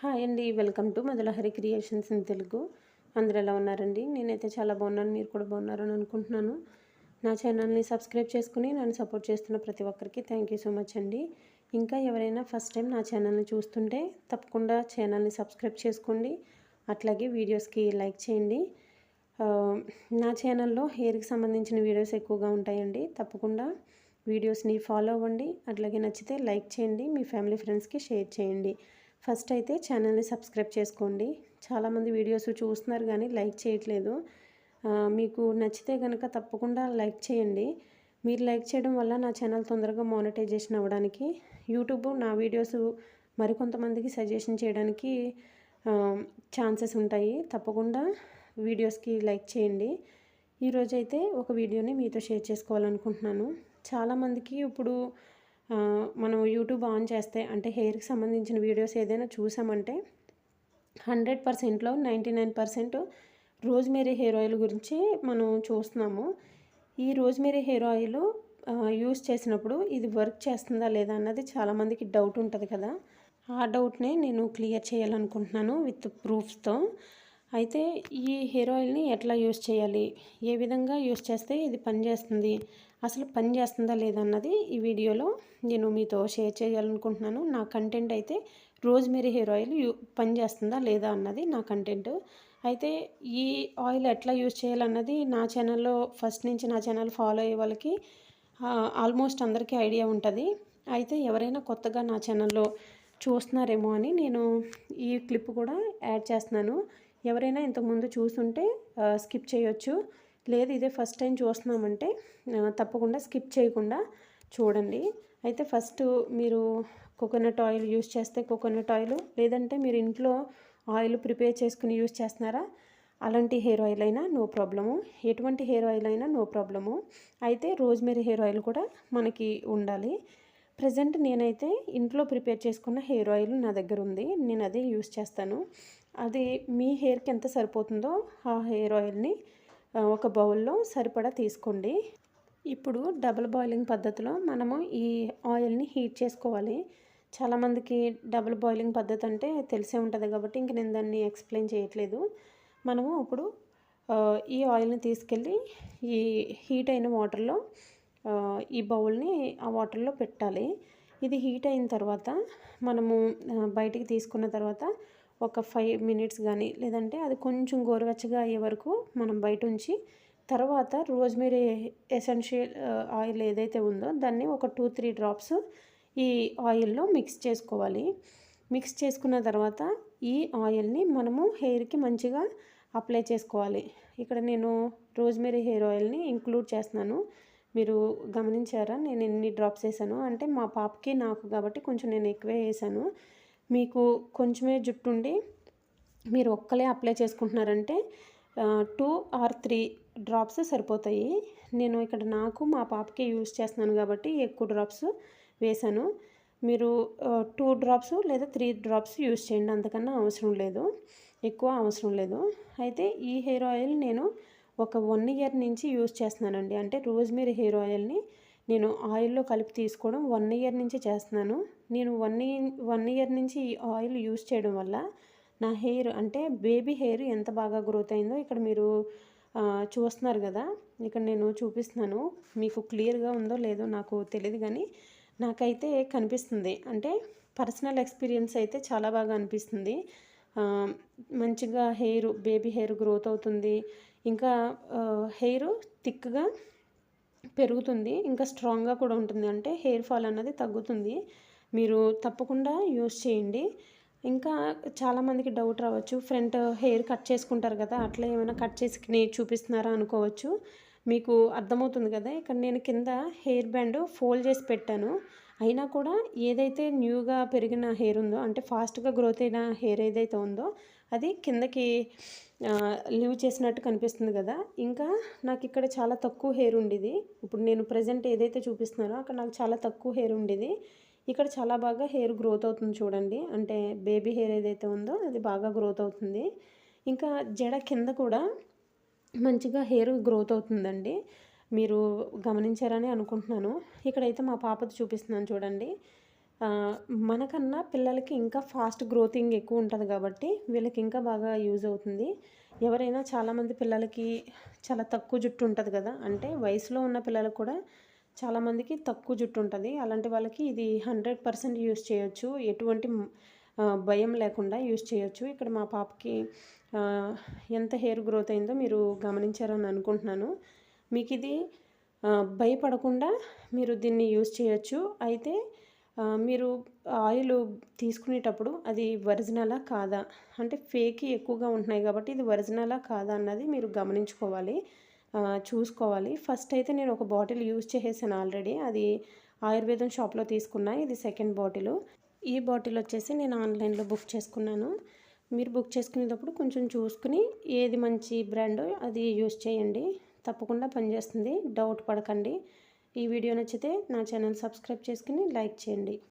Hi అండి welcome to Madhulahari creations in Telugu. అందరు ఎలా ఉన్నారండి? నేనైతే చాలా బాగున్నాను మీరు కూడా బాగున్నారని అనుకుంటున్నాను. నా ఛానల్ని సబ్స్క్రైబ్ చేసుకుని నన్ను సపోర్ట్ చేస్తున్న ప్రతి ఒక్కరికి థ్యాంక్ యూ సో మచ్ అండి. ఇంకా ఎవరైనా ఫస్ట్ టైం నా ఛానల్ని చూస్తుంటే తప్పకుండా ఛానల్ని సబ్స్క్రైబ్ చేసుకోండి. అట్లాగే వీడియోస్కి లైక్ చేయండి. నా ఛానల్లో హెయిర్కి సంబంధించిన వీడియోస్ ఎక్కువగా ఉంటాయండి. తప్పకుండా వీడియోస్ని ఫాలో అవ్వండి. అట్లాగే నచ్చితే లైక్ చేయండి. మీ ఫ్యామిలీ ఫ్రెండ్స్కి షేర్ చేయండి. ఫస్ట్ అయితే ఛానల్ని సబ్స్క్రైబ్ చేసుకోండి. చాలామంది వీడియోస్ చూస్తున్నారు కానీ లైక్ చేయట్లేదు. మీకు నచ్చితే కనుక తప్పకుండా లైక్ చేయండి. మీరు లైక్ చేయడం వల్ల నా ఛానల్ తొందరగా మానిటైజేషన్ అవ్వడానికి యూట్యూబ్ నా వీడియోస్ మరికొంతమందికి సజెషన్ చేయడానికి ఛాన్సెస్ ఉంటాయి. తప్పకుండా వీడియోస్కి లైక్ చేయండి. ఈరోజైతే ఒక వీడియోని మీతో షేర్ చేసుకోవాలనుకుంటున్నాను. చాలామందికి ఇప్పుడు మనం యూట్యూబ్ ఆన్ చేస్తే అంటే హెయిర్కి సంబంధించిన వీడియోస్ ఏదైనా చూసామంటే హండ్రెడ్ పర్సెంట్లో ninety nine percent rosemary hair oil గురించి మనం చూస్తున్నాము. ఈ రోజ్మేరీ హెయిర్ ఆయిల్ యూస్ చేసినప్పుడు ఇది వర్క్ చేస్తుందా లేదా అన్నది చాలామందికి డౌట్ ఉంటుంది కదా. ఆ డౌట్నే నేను క్లియర్ చేయాలనుకుంటున్నాను విత్ ప్రూఫ్స్తో. అయితే ఈ హెయిర్ ఆయిల్ని ఎట్లా యూస్ చేయాలి? ఏ విధంగా యూస్ చేస్తే ఇది పనిచేస్తుంది? అసలు పని చేస్తుందా లేదా అన్నది ఈ వీడియోలో నేను మీతో షేర్ చేయాలనుకుంటున్నాను. నా కంటెంట్ అయితే రోజ్మెరీ హెయిర్ ఆయిల్ యూ పని చేస్తుందా లేదా అన్నది నా కంటెంట్ అయితే ఈ ఆయిల్ ఎట్లా యూజ్ చేయాలన్నది నా ఛానల్లో ఫస్ట్ నుంచి నా ఛానల్ ఫాలో అయ్యే వాళ్ళకి ఆల్మోస్ట్ అందరికీ ఐడియా ఉంటుంది. అయితే ఎవరైనా కొత్తగా నా ఛానల్లో చూస్తున్నారేమో అని నేను ఈ క్లిప్ కూడా యాడ్ చేస్తున్నాను. ఎవరైనా ఇంతకుముందు చూసుంటే స్కిప్ చేయొచ్చు. లేదు ఇదే ఫస్ట్ టైం చూస్తున్నామంటే తప్పకుండా స్కిప్ చేయకుండా చూడండి. అయితే ఫస్ట్ మీరు కోకోనట్ ఆయిల్ యూస్ చేస్తే కోకోనట్ ఆయిల్ లేదంటే మీరు ఇంట్లో ఆయిల్ ప్రిపేర్ చేసుకుని యూస్ చేస్తున్నారా అలాంటి హెయిర్ ఆయిల్ అయినా నో ప్రాబ్లము. ఎటువంటి హెయిర్ ఆయిల్ అయినా నో ప్రాబ్లము. అయితే రోజ్మెరీ హెయిర్ ఆయిల్ కూడా మనకి ఉండాలి. ప్రజెంట్ నేనైతే ఇంట్లో ప్రిపేర్ చేసుకున్న హెయిర్ ఆయిల్ నా దగ్గర ఉంది. నేను అదే యూస్ చేస్తాను. అది మీ హెయిర్కి ఎంత సరిపోతుందో ఆ హెయిర్ ఆయిల్ని ఒక బౌల్లో సరిపడా తీసుకోండి. ఇప్పుడు డబుల్ బాయిలింగ్ పద్ధతిలో మనము ఈ ఆయిల్ని హీట్ చేసుకోవాలి. చాలామందికి డబుల్ బాయిలింగ్ పద్ధతి అంటే తెలిసే ఉంటుంది కాబట్టి ఇంక నేను దాన్ని ఎక్స్ప్లెయిన్ చేయట్లేదు. మనము ఇప్పుడు ఈ ఆయిల్ని తీసుకెళ్ళి ఈ హీట్ అయిన వాటర్లో ఈ బౌల్ని ఆ వాటర్లో పెట్టాలి. ఇది హీట్ అయిన తర్వాత మనము బయటికి తీసుకున్న తర్వాత ఒక ఫైవ్ మినిట్స్ కానీ లేదంటే అది కొంచెం గోరువెచ్చగా అయ్యే వరకు మనం బయట ఉంచి తర్వాత రోజ్మేరీ ఎసెన్షియల్ ఆయిల్ ఏదైతే ఉందో దాన్ని ఒక టూ త్రీ డ్రాప్స్ ఈ ఆయిల్లో మిక్స్ చేసుకోవాలి. మిక్స్ చేసుకున్న తర్వాత ఈ ఆయిల్ని మనము హెయిర్కి మంచిగా అప్లై చేసుకోవాలి. ఇక్కడ నేను రోజ్మేరీ హెయిర్ ఆయిల్ని ఇంక్లూడ్ చేస్తున్నాను. మీరు గమనించారా? నేను ఎన్ని డ్రాప్స్ వేసాను? అంటే మా పాపకి నాకు కాబట్టి కొంచెం నేను ఎక్కువే వేసాను. మీకు కొంచెమే జుట్టు ఉండి మీరు ఒక్కలే అప్లై చేసుకుంటున్నారంటే టూ ఆర్ త్రీ డ్రాప్స్ సరిపోతాయి. నేను ఇక్కడ నాకు మా పాపకి యూజ్ చేస్తున్నాను కాబట్టి ఎక్కువ డ్రాప్స్ వేశాను. మీరు టూ డ్రాప్స్ లేదా త్రీ డ్రాప్స్ యూజ్ చేయండి అంతకన్నా అవసరం లేదు. ఎక్కువ అవసరం లేదు. అయితే ఈ హెయిర్ ఆయిల్ నేను ఒక వన్ ఇయర్ నుంచి యూజ్ చేస్తున్నానండి. అంటే రోజ్మేరీ హెయిర్ ఆయిల్ని నేను ఆయిల్లో కలిపి తీసుకోవడం వన్ ఇయర్ నుంచి చేస్తున్నాను. నేను వన్ వన్ ఇయర్ నుంచి ఈ ఆయిల్ యూస్ చేయడం వల్ల నా హెయిర్ అంటే బేబీ హెయిర్ ఎంత బాగా గ్రోత్ అయిందో ఇక్కడ మీరు చూస్తున్నారు కదా. ఇక్కడ నేను చూపిస్తున్నాను. మీకు క్లియర్గా ఉందో లేదో నాకు తెలియదు కానీ నాకైతే కనిపిస్తుంది. అంటే పర్సనల్ ఎక్స్పీరియన్స్ అయితే చాలా బాగా అనిపిస్తుంది. మంచిగా హెయిర్ బేబీ హెయిర్ గ్రోత్ అవుతుంది. ఇంకా హెయిర్ థిక్గా పెరుగుతుంది ఇంకా స్ట్రాంగ్గా కూడా ఉంటుంది. అంటే హెయిర్ ఫాల్ అన్నది తగ్గుతుంది. మీరు తప్పకుండా యూస్ చేయండి. ఇంకా చాలామందికి డౌట్ రావచ్చు. ఫ్రంట్ హెయిర్ కట్ చేసుకుంటారు కదా అట్లా ఏమైనా కట్ చేసుకుని చూపిస్తున్నారా అనుకోవచ్చు. మీకు అర్థమవుతుంది కదా ఇక్కడ నేను కింద హెయిర్ బ్యాండ్ ఫోల్డ్ చేసి పెట్టాను. అయినా కూడా ఏదైతే న్యూగా పెరిగిన హెయిర్ ఉందో అంటే ఫాస్ట్గా గ్రోత్ అయిన హెయిర్ ఏదైతే ఉందో అది కిందకి లివ్ చేసినట్టు కనిపిస్తుంది కదా. ఇంకా నాకు ఇక్కడ చాలా తక్కువ హెయిర్ ఉండేది. ఇప్పుడు నేను ప్రజెంట్ ఏదైతే చూపిస్తున్నానో అక్కడ నాకు చాలా తక్కువ హెయిర్ ఉండేది. ఇక్కడ చాలా బాగా హెయిర్ గ్రోత్ అవుతుంది చూడండి. అంటే బేబీ హెయిర్ ఏదైతే ఉందో అది బాగా గ్రోత్ అవుతుంది. ఇంకా జడ కింద కూడా మంచిగా హెయిర్ గ్రోత్ అవుతుందండి. మీరు గమనించారని అనుకుంటున్నాను. ఇక్కడైతే మా పాపది చూపిస్తున్నాను చూడండి. మనకన్నా పిల్లలకి ఇంకా ఫాస్ట్ గ్రోతింగ్ ఎక్కువ ఉంటుంది కాబట్టి వీళ్ళకి ఇంకా బాగా యూజ్ అవుతుంది. ఎవరైనా చాలామంది పిల్లలకి చాలా తక్కువ జుట్టు ఉంటుంది కదా అంటే వయసులో ఉన్న పిల్లలకు కూడా చాలామందికి తక్కువ జుట్టు ఉంటుంది. అలాంటి వాళ్ళకి ఇది హండ్రెడ్ పర్సెంట్ యూజ్ చేయొచ్చు. ఎటువంటి భయం లేకుండా యూస్ చేయొచ్చు. ఇక్కడ మా పాపకి ఎంత హెయిర్ గ్రోత్ అయిందో మీరు గమనించారని అనుకుంటున్నాను. మీకు ఇది భయపడకుండా మీరు దీన్ని యూజ్ చేయొచ్చు. అయితే మీరు ఆయిల్ తీసుకునేటప్పుడు అది ఒరిజినలా కాదా? అంటే ఫేక్ ఎక్కువగా ఉంటున్నాయి కాబట్టి ఇది ఒరిజినలా కాదా అన్నది మీరు గమనించుకోవాలి చూసుకోవాలి. ఫస్ట్ అయితే నేను ఒక బాటిల్ యూజ్ చేసేసాను ఆల్రెడీ. అది ఆయుర్వేదం షాప్లో తీసుకున్నా ఇది సెకండ్ బాటిల్. ఈ బాటిల్ వచ్చేసి నేను ఆన్లైన్లో బుక్ చేసుకున్నాను. మీరు బుక్ చేసుకునేటప్పుడు కొంచెం చూసుకుని ఏది మంచి బ్రాండో అది యూజ్ చేయండి. తప్పకుండా పనిచేస్తుంది. డౌట్ పడకండి. ఈ వీడియో నచ్చితే నా ఛానల్ సబ్స్క్రైబ్ చేసుకుని లైక్ చేయండి.